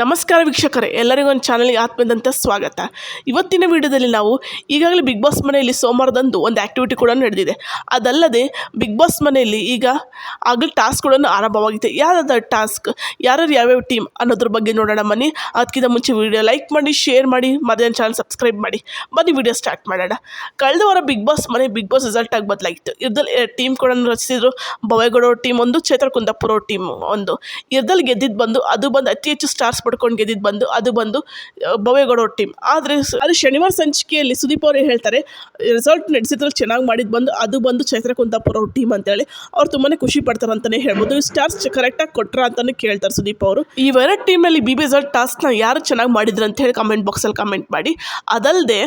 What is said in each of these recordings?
ನಮಸ್ಕಾರ ವೀಕ್ಷಕರೇ, ಎಲ್ಲರಿಗೂ ಒಂದು ಚಾನಲ್ಗೆ ಆತ್ಮದಂತ ಸ್ವಾಗತ. ಇವತ್ತಿನ ವಿಡಿಯೋದಲ್ಲಿ ನಾವು ಈಗಾಗಲೇ ಬಿಗ್ ಬಾಸ್ ಮನೆಯಲ್ಲಿ ಸೋಮವಾರದಂದು ಒಂದು ಆ್ಯಕ್ಟಿವಿಟಿ ಕೂಡ ನಡೆದಿದೆ. ಅದಲ್ಲದೆ ಬಿಗ್ ಬಾಸ್ ಮನೆಯಲ್ಲಿ ಈಗ ಆಗಲೇ ಟಾಸ್ಕ್ಗಳನ್ನು ಆರಂಭವಾಗಿದೆ. ಯಾವ್ದಾದ ಟಾಸ್ಕ್ ಯಾರ್ಯಾರು ಯಾವ್ಯಾವ ಟೀಮ್ ಅನ್ನೋದ್ರ ಬಗ್ಗೆ ನೋಡೋಣ ಬನ್ನಿ. ಅದಕ್ಕಿಂತ ಮುಂಚೆ ವಿಡಿಯೋ ಲೈಕ್ ಮಾಡಿ ಶೇರ್ ಮಾಡಿ ಮಧ್ಯಾಹ್ನ ಚಾನಲ್ ಸಬ್ಸ್ಕ್ರೈಬ್ ಮಾಡಿ. ಬನ್ನಿ ವಿಡಿಯೋ ಸ್ಟಾರ್ಟ್ ಮಾಡೋಣ. ಕಳೆದ ವಾರ ಬಿಗ್ ಬಾಸ್ ಮನೆ ಬಿಗ್ ಬಾಸ್ ರಿಸಲ್ಟ್ ಆಗಿ ಬದಲಾಗಿತ್ತು. ಇದ್ರಲ್ಲಿ ಟೀಮ್ ಕೂಡ ರಚಿಸಿದ್ರು. ಭವೇಗೌಡ ಟೀಮ್ ಒಂದು ಚೇತರ್ ಕುಂದಾಪುರ ಟೀಮ್ ಒಂದು. ಇದ್ರಲ್ಲಿ ಗೆದ್ದಿದ್ದು ಬಂದು, ಅದು ಬಂದು ಅತಿ ಹೆಚ್ಚು ಸ್ಟಾರ್ಸ್ ಪಡ್ಕೊಂಡು ಗೆದ್ದಿದ್ದು ಬಂದು ಅದು ಬಂದು ಆ, ಭವೇಗೌಡ ಟೀಮ್ ಆದರೆ ಅದು ಶನಿವಾರ ಸಂಚಿಕೆಯಲ್ಲಿ ಸುದೀಪ್ ಅವರು ಹೇಳ್ತಾರೆ ರಿಸಲ್ಟ್ ನಡೆಸಿದ್ರಲ್ಲಿ ಚೆನ್ನಾಗಿ ಮಾಡಿದ್ದು ಬಂದು ಅದು ಬಂದು ಚೈತ್ರ ಕುಂದಾಪುರ ಟೀಮ್ ಅಂತೇಳಿ ಅವ್ರು ತುಂಬಾ ಖುಷಿ ಪಡ್ತಾರೆ ಅಂತಲೇ ಹೇಳ್ಬೋದು. ಸ್ಟಾರ್ಸ್ ಕರೆಕ್ಟಾಗಿ ಕೊಟ್ರ ಅಂತಲೇ ಕೇಳ್ತಾರೆ ಸುದೀಪ್ ಅವರು. ಈ ಎರಡು ಟೀಮಲ್ಲಿ ಬಿ ಬಿ ರಿಸಲ್ಟ್ ಟಾಸ್ಕ್ನ ಯಾರು ಚೆನ್ನಾಗಿ ಮಾಡಿದ್ರು ಅಂತ ಹೇಳಿ ಕಮೆಂಟ್ ಬಾಕ್ಸಲ್ಲಿ ಕಮೆಂಟ್ ಮಾಡಿ. ಅದಲ್ಲದೆ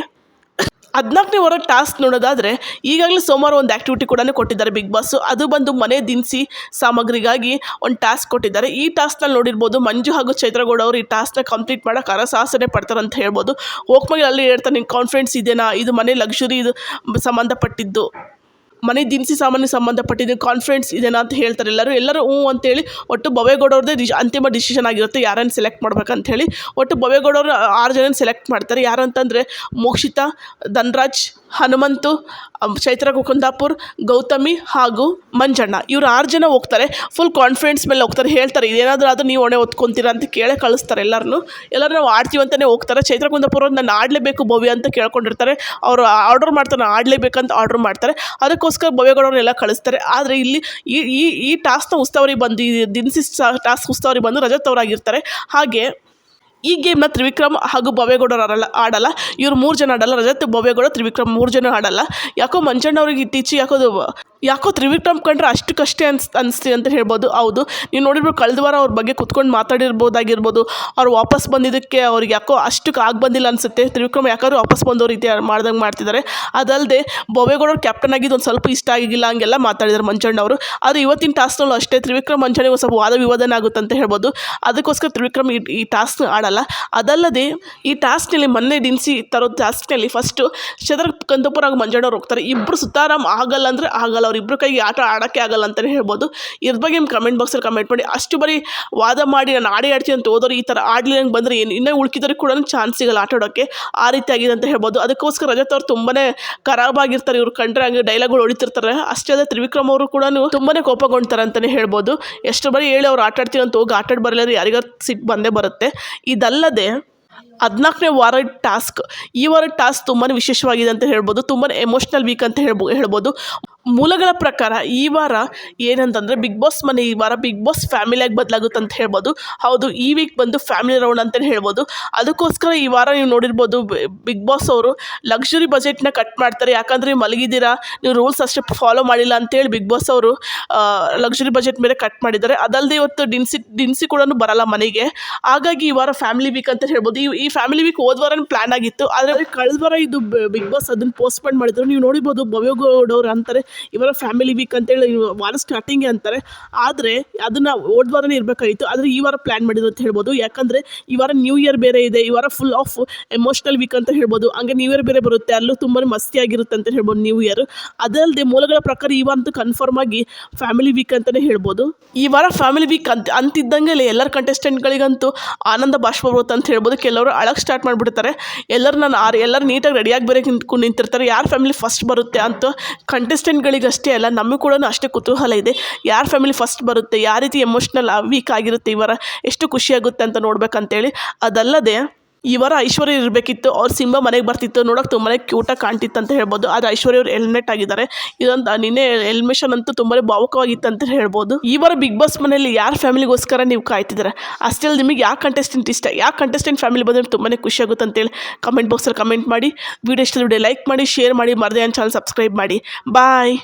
ಹದಿನಾಲ್ಕನೇ ವಾರ ಟಾಸ್ಕ್ ನೋಡೋದಾದರೆ, ಈಗಾಗಲೇ ಸೋಮವಾರ ಒಂದು ಆ್ಯಕ್ಟಿವಿಟಿ ಕೂಡ ಕೊಟ್ಟಿದ್ದಾರೆ ಬಿಗ್ ಬಾಸ್ ಅದು ಬಂದು ಮನೆ ದಿನಸಿ ಸಾಮಗ್ರಿಗಾಗಿ ಒಂದು ಟಾಸ್ಕ್ ಕೊಟ್ಟಿದ್ದಾರೆ. ಈ ಟಾಸ್ಕ್ನಲ್ಲಿ ನೋಡಿರ್ಬೋದು ಮಂಜು ಹಾಗೂ ಚೈತ್ರಗೌಡ ಅವರು ಈ ಟಾಸ್ಕ್ನ ಕಂಪ್ಲೀಟ್ ಮಾಡೋಕೆ ಅರಸಾಸನೆ ಪಡ್ತಾರೆ ಅಂತ ಹೇಳ್ಬೋದು. ಹೋಗ್ಮಗೆ ಅಲ್ಲಿ ಹೇಳ್ತಾರೆ ನಿಂಗೆ ಕಾನ್ಫಿಡೆನ್ಸ್ ಇದೆಯಾ ಇದು ಮನೆ ಲಕ್ಸುರಿ ಇದು ಸಂಬಂಧಪಟ್ಟಿದ್ದು. ಮನೆ ದಿನಸಿ ಸಾಮಾನಿಗೆ ಸಂಬಂಧಪಟ್ಟಿದ್ದು ಕಾನ್ಫಿಡೆನ್ಸ್ ಇದೆನಾ ಅಂತ ಹೇಳ್ತಾರೆ. ಎಲ್ಲರೂ ಎಲ್ಲರೂ ಹ್ಞೂ ಅಂತೇಳಿ ಒಟ್ಟು ಭವೇಗೌಡ ಅವ್ರದ್ದೇ ಡಿಶ್ ಅಂತಿಮ ಡಿಸಿಷನ್ ಆಗಿರುತ್ತೆ. ಯಾರನ್ನು ಸೆಲೆಕ್ಟ್ ಮಾಡ್ಬೇಕಂತ ಹೇಳಿ ಒಟ್ಟು ಬವೇಗೌಡವ್ರು ಆರು ಜನ ಸೆಲೆಕ್ಟ್ ಮಾಡ್ತಾರೆ. ಯಾರಂತಂದರೆ ಮೋಕ್ಷಿತಾ, ಧನ್ರಾಜ್, ಹನುಮಂತು ಚೈತ್ರ ಕುಕುಂದಾಪುರ್ ಗೌತಮಿ ಹಾಗೂ ಮಂಜಣ್ಣ. ಇವ್ರು ಆರು ಜನ ಹೋಗ್ತಾರೆ. ಫುಲ್ ಕಾನ್ಫಿಡೆನ್ಸ್ ಮೇಲೆ ಹೋಗ್ತಾರೆ. ಹೇಳ್ತಾರೆ, ಇದೇನಾದರೂ ಆದರೂ ನೀವು ಹೊಣೆ ಹೊತ್ಕೊಂತೀರಾ? ಅಂತ ಕೇಳೇ ಕಳಿಸ್ತಾರೆ ಎಲ್ಲರನ್ನು. ಎಲ್ಲರೂ ನಾವು ಆಡ್ತೀವಿ ಅಂತಲೇ ಹೋಗ್ತಾರೆ. ಚೈತ್ರ ಕುಂದಾಪುರ ನಾನು ಆಡಲೇಬೇಕು ಭವ್ಯ ಅಂತ ಕೇಳ್ಕೊಂಡಿರ್ತಾರೆ. ಅವರು ಆರ್ಡರ್ ಮಾಡ್ತಾರೆ ಆಡಲೇಬೇಕಂತ ಆರ್ಡರ್ ಮಾಡ್ತಾರೆ. ಅದಕ್ಕೋಸ್ಕರ ಭವ್ಯಗೌಡವ್ರನ್ನೆಲ್ಲ ಕಳಿಸ್ತಾರೆ. ಆದರೆ ಇಲ್ಲಿ ಈ ಈ ಈ ಟಾಸ್ಕ್ನ ಉಸ್ತುವಾರಿ ಬಂದು, ಈ ದಿನಸಿ ಟಾಸ್ಕ್ ಉಸ್ತುವಾರಿ ಬಂದು ರಜತ್ ಅವರಾಗಿರ್ತಾರೆ. ಹಾಗೆ ಈ ಗೇಮ್ನ ತ್ರಿವಿಕ್ರಮ್ ಹಾಗೂ ಭವೇಗೌಡರು ಆಡಲ್ಲ ಆಡಲ್ಲ. ಇವ್ರು ಮೂರು ಜನ ಆಡಲ್ಲ. ರಜತ್, ಭವ್ಯಗೌಡ, ತ್ರಿವಿಕ್ರಮ್ ಮೂರು ಜನ ಆಡಲ್ಲ. ಯಾಕೋ ಮಂಜಣ್ಣವ್ರಿಗೆ ಇತ್ತೀಚೆ ಯಾಕೋ ಯಾಕೋ ತ್ರಿವಿಕ್ರಮ್ ಕಂಡ್ರೆ ಅಷ್ಟಕ್ಕಷ್ಟೇ ಅನ್ಸ್ ಅನಿಸ್ತೀವಿ ಅಂತ ಹೇಳ್ಬೋದು. ಹೌದು. ನೀವು ನೋಡಿರ್ಬೋದು ಕಳೆದ ವಾರ ಅವ್ರ ಬಗ್ಗೆ ಕುತ್ಕೊಂಡು ಮಾತಾಡಿರ್ಬೋದಾಗಿರ್ಬೋದು. ಅವ್ರು ವಾಪಸ್ ಬಂದಿದ್ದಕ್ಕೆ ಅವ್ರಿಗೆ ಯಾಕೋ ಅಷ್ಟಕ್ಕೆ ಆಗಿ ಬಂದಿಲ್ಲ ಅನಿಸುತ್ತೆ. ತ್ರಿವಿಕ್ರಮ್ ಯಾಕಾದ್ರು ವಾಪಸ್ ಬಂದೋ ರೀತಿ ಮಾಡ್ದಂಗೆ ಮಾಡ್ತಿದ್ದಾರೆ ಅದಲ್ಲದೆ ಭವೇಗೌಡರು ಕ್ಯಾಪ್ಟನ್ ಆಗಿದ್ದು ಒಂದು ಸ್ವಲ್ಪ ಇಷ್ಟ ಆಗಿಲ್ಲ, ಹಂಗೆಲ್ಲ ಮಾತಾಡಿದ್ದಾರೆ ಮಂಜಣ್ಣ ಅವರು. ಆದರೆ ಇವತ್ತಿನ ಟಾಸ್ನಲ್ಲೂ ಅಷ್ಟೇ ತ್ರಿವಿಕ್ರಮ್ ಮಂಜಣ್ಣಿಗೆ ಒಂದು ಸ್ವಲ್ಪ ವಾದ ವಿವಾದನ ಆಗುತ್ತೆ ಅಂತ ಹೇಳ್ಬೋದು. ಅದಕ್ಕೋಸ್ಕರ ತ್ರಿವಿಕ್ರಮ್ ಈ ಈ ಟಾಸ್ಕ್ ಆಡಲ್ಲ. ಅದಲ್ಲದೆ ಈ ಟಾಸ್ಕ್ನಲ್ಲಿ ಮೊನ್ನೆ ದಿನಸಿ ತರೋ ಟಾಸ್ಕ್ನಲ್ಲಿ ಫಸ್ಟು ಚದರ ಕಂದಪುರ ಮಂಜಣ್ಣವ್ರು ಹೋಗ್ತಾರೆ. ಇಬ್ಬರು ಸುತ್ತಾರಾಮ್ ಆಗಲ್ಲ ಅಂದರೆ ಆಗಲ್ಲ. ಅವ್ರಿಬ್ರು ಕೈಗೆ ಆಟ ಆಡೋಕ್ಕೆ ಆಗಲ್ಲ ಅಂತಲೇ ಹೇಳ್ಬೋದು. ಇದ್ರ ಬಗ್ಗೆ ನಿಮ್ಮ ಕಮೆಂಟ್ ಬಾಕ್ಸಲ್ಲಿ ಕಮೆಂಟ್ ಮಾಡಿ. ಅಷ್ಟು ಬರಿ ವಾದ ಮಾಡಿ, ನಾನು ಆಡಿ ಆಡ್ತೀನಿ ಅಂತ ಹೋದವರು ಈ ಥರ ಆಡ್ಲಿಂಗ್ ಬಂದರೆ ಏನು, ಇನ್ನೂ ಉಳ್ಕಿದ್ರೆ ಕೂಡ ಚಾನ್ಸ್ ಸಿಗಲ್ಲ ಆಟ ಆಡೋಕ್ಕೆ. ಆ ರೀತಿ ಆಗಿದೆ ಅಂತ ಹೇಳ್ಬೋದು. ಅದಕ್ಕೋಸ್ಕರ ರಜತ್ ಅವರು ತುಂಬಾ ಖರಾಬಾಗಿರ್ತಾರೆ. ಇವ್ರು ಕಂಡ್ರೆ ಹಂಗೆ ಡೈಲಾಗ್ಗಳು ಹೊಡಿತಿರ್ತಾರೆ. ಅಷ್ಟೇ ಅಲ್ಲದೆ ತ್ರಿವಿಕ್ರಮ್ ಅವರು ಕೂಡ ತುಂಬಾ ಕೋಪಗೊಂಡ್ತಾರೆ ಅಂತಲೇ ಹೇಳ್ಬೋದು. ಎಷ್ಟು ಬರೀ ಹೇಳಿ ಅವ್ರು ಆಟ ಆಡ್ತೀನಿ ಅಂತ ಹೋಗಿ ಆಟ ಬರಲಿಲ್ಲ ಯಾರಿಗಾರು ಸಿಟ್ಟು ಬಂದೇ ಬರುತ್ತೆ. ಇದಲ್ಲದೆ ಹದಿನಾಲ್ಕನೇ ವಾರ ಟಾಸ್ಕ್. ಈ ವಾರ ಟಾಸ್ಕ್ ತುಂಬಾ ವಿಶೇಷವಾಗಿದೆ ಅಂತ ಹೇಳ್ಬೋದು. ತುಂಬಾ ಎಮೋಷ್ನಲ್ ವೀಕ್ ಅಂತ ಹೇಳ್ಬೋ, ಹೇಳ್ಬೋದು. ಮೂಲಗಳ ಪ್ರಕಾರ ಈ ವಾರ ಏನಂತಂದರೆ ಬಿಗ್ ಬಾಸ್ ಮನೆ ಈ ವಾರ ಬಿಗ್ ಬಾಸ್ ಫ್ಯಾಮಿಲಿಯಾಗಿ ಬದಲಾಗುತ್ತೆ ಅಂತ ಹೇಳ್ಬೋದು. ಹೌದು, ಈ ವೀಕ್ ಬಂದು ಫ್ಯಾಮಿಲಿ ರೌಂಡ್ ಅಂತಲೇ ಹೇಳ್ಬೋದು. ಅದಕ್ಕೋಸ್ಕರ ಈ ವಾರ ನೀವು ನೋಡಿರ್ಬೋದು ಬಿಗ್ ಬಾಸ್ ಅವರು ಲಕ್ಸುರಿ ಬಜೆಟ್ನ ಕಟ್ ಮಾಡ್ತಾರೆ. ಯಾಕಂದರೆ ನೀವು ಮಲಗಿದ್ದೀರಾ, ನೀವು ರೂಲ್ಸ್ ಅಷ್ಟೇ ಫಾಲೋ ಮಾಡಿಲ್ಲ ಅಂತೇಳಿ ಬಿಗ್ ಬಾಸ್ ಅವರು ಲಕ್ಸುರಿ ಬಜೆಟ್ ಮೇಲೆ ಕಟ್ ಮಾಡಿದ್ದಾರೆ. ಅದಲ್ಲದೆ ಇವತ್ತು ದಿನಸಿ ಡಿನ್ಸಿ ಕೂಡ ಬರಲ್ಲ ಮನೆಗೆ. ಹಾಗಾಗಿ ಈ ವಾರ ಫ್ಯಾಮಿಲಿ ವೀಕ್ ಅಂತ ಹೇಳ್ಬೋದು. ಈ ಈ ಫ್ಯಾಮಿಲಿ ವೀಕ್ ಹೋದ ವಾರ ಪ್ಲ್ಯಾನ್ ಆಗಿತ್ತು. ಆದರೆ ಕಳೆದ ವಾರ ಇದು ಬಿಗ್ ಬಾಸ್ ಅದನ್ನು ಪೋಸ್ಟ್ಪೋನ್ ಮಾಡಿದ್ರು. ನೀವು ನೋಡಿರ್ಬೋದು ಭವ್ಯಗೌಡ ಅವ್ರು ಅಂತಾರೆ ಇವರ ಫ್ಯಾಮಿಲಿ ವೀಕ್ ಅಂತೇಳಿ ವಾರ ಸ್ಟಾರ್ಟಿಂಗ್ ಅಂತಾರೆ. ಆದರೆ ಅದನ್ನು ಹೋದ ವಾರನೇ ಇರಬೇಕಾಗಿತ್ತು. ಆದರೆ ಈ ವಾರ ಪ್ಲ್ಯಾನ್ ಮಾಡಿದ್ರು ಅಂತ ಹೇಳ್ಬೋದು. ಯಾಕಂದರೆ ಈ ವಾರ ನ್ಯೂ ಇಯರ್ ಬೇರೆ ಇದೆ. ಈ ವಾರ ಫುಲ್ ಆಫ್ ಎಮೋಷ್ನಲ್ ವೀಕ್ ಅಂತ ಹೇಳ್ಬೋದು. ಹಂಗೆ ನ್ಯೂ ಇಯರ್ ಬೇರೆ ಬರುತ್ತೆ. ಅಲ್ಲೂ ತುಂಬಾ ಮಸ್ತಿಯಾಗಿರುತ್ತೆ ಅಂತ ಹೇಳ್ಬೋದು ನ್ಯೂ ಇಯರ್ ಅದಲ್ಲದೆ ಮೂಲಗಳ ಪ್ರಕಾರ ಈ ವಾರ ಅಂತೂ ಕನ್ಫರ್ಮ್ ಆಗಿ ಫ್ಯಾಮಿಲಿ ವೀಕ್ ಅಂತಲೇ ಹೇಳ್ಬೋದು. ಈ ವಾರ ಫ್ಯಾಮಿಲಿ ವೀಕ್ ಅಂತ ಅಂತಿದ್ದಂಗೆ ಎಲ್ಲರ ಕಂಟೆಸ್ಟೆಂಟ್ಗಳಿಗಂತೂ ಆನಂದ ಬಾಷ್ಪ ಅಂತ ಹೇಳ್ಬೋದು. ಕೆಲವರು ಅಳಕ್ಕೆ ಸ್ಟಾರ್ಟ್ ಮಾಡಿಬಿಡ್ತಾರೆ. ಎಲ್ಲರೂ ನಾನು ಎಲ್ಲರೂ ನೀಟಾಗಿ ರೆಡಿಯಾಗಿ ಬೇರೆ ನಿಂತ್ಕೊಂಡು ನಿಂತಿರ್ತಾರೆ. ಯಾರು ಫ್ಯಾಮಿಲಿ ಫಸ್ಟ್ ಬರುತ್ತೆ ಅಂತ ಕಂಟೆಸ್ಟೆಂಟ್ಗಳಿಗಷ್ಟೇ ಅಲ್ಲ, ನಮಗೂ ಕೂಡ ಅಷ್ಟೇ ಕುತೂಹಲ ಇದೆ. ಯಾರ ಫ್ಯಾಮಿಲಿ ಫಸ್ಟ್ ಬರುತ್ತೆ ಯಾವ ರೀತಿ ಎಮೋಷ್ನಲ್ ವೀಕ್ ಆಗಿರುತ್ತೆ ಇವರ ವಾರ ಎಷ್ಟು ಖುಷಿಯಾಗುತ್ತೆ ಅಂತ ನೋಡ್ಬೇಕಂತೇಳಿ. ಅದಲ್ಲದೆ ಈ ವರ ಐಶ್ವರ್ಯ ಇರಬೇಕಿತ್ತು, ಅವ್ರ ಸಿಂಬ ಮನೆಗೆ ಬರ್ತಿತ್ತು, ನೋಡೋಕೆ ತುಂಬಾ ಕ್ಯೂಟಾಗಿ ಕಾಣ್ತಿತ್ತು ಅಂತ ಹೇಳ್ಬೋದು. ಆದರೆ ಐಶ್ವರ್ಯ ಅವ್ರು ಎಲ್ಮೆಟ್ ಆಗಿದ್ದಾರೆ. ಇದೊಂದು ನಿನ್ನೆ ಎಲ್ಮೇಷನ್ ಅಂತೂ ತುಂಬಾ ಭಾವುಕವಾಗಿತ್ತು ಅಂತ ಹೇಳ್ಬೋದು. ಈ ವರ ಬಿಗ್ ಬಾಸ್ ಮನೆಯಲ್ಲಿ ಯಾರ ಫ್ಯಾಮಿಲಿಗೋಸ್ಕರ ನೀವು ಕಾಯ್ತಿದ್ದಾರೆ? ಅಷ್ಟೇ ನಿಮಗೆ ಯಾವ ಕಂಟೆಸ್ಟೆಂಟ್ ಇಷ್ಟ? ಯಾವ ಕಂಟೆಸ್ಟೆಂಟ್ ಫ್ಯಾಮಿಲಿ ಬಂದರೆ ತುಂಬಾ ಖುಷಿ ಆಗುತ್ತೆ ಅಂತೇಳಿ ಕಮೆಂಟ್ ಬಾಕ್ಸಲ್ಲಿ ಕಮೆಂಟ್ ಮಾಡಿ. ವಿಡಿಯೋ ಇಷ್ಟ ಲೈಕ್ ಮಾಡಿ ಶೇರ್ ಮಾಡಿ, ಮರದೇ ಚಾನಲ್ ಸಬ್ಸ್ಕ್ರೈಬ್ ಮಾಡಿ. ಬಾಯ್